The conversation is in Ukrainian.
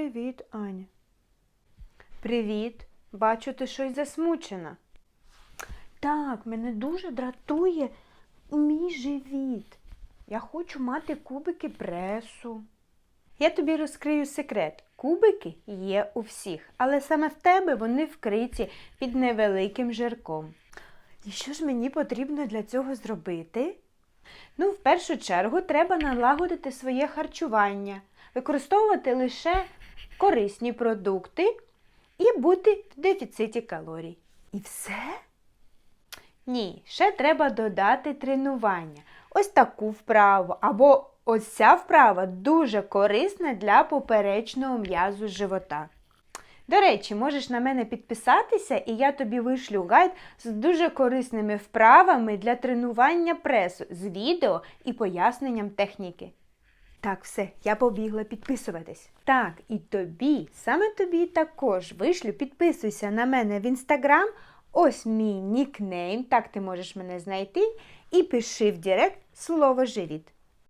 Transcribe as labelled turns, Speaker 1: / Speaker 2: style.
Speaker 1: Привіт, Аня. Привіт. Бачу, ти щось засмучена. Так, мене дуже дратує мій живіт. Я хочу мати кубики пресу. Я тобі розкрию секрет. Кубики є у всіх, але саме в тебе вони вкриті під невеликим жирком. І що ж мені потрібно для цього зробити? Ну, в першу чергу, треба налагодити своє харчування, використовувати лише корисні продукти і бути в дефіциті калорій. І все? Ні, ще треба додати тренування. Ось таку вправу або ось ця вправа дуже корисна для поперечного м'язу живота. До речі, можеш на мене підписатися, і я тобі вишлю гайд з дуже корисними вправами для тренування пресу з відео і поясненням техніки. Так, все, я побігла підписуватись. Так, і тобі, саме тобі також вишлю, підписуйся на мене в інстаграм. Ось мій нікнейм, так ти можеш мене знайти, і пиши в Директ слово живіт.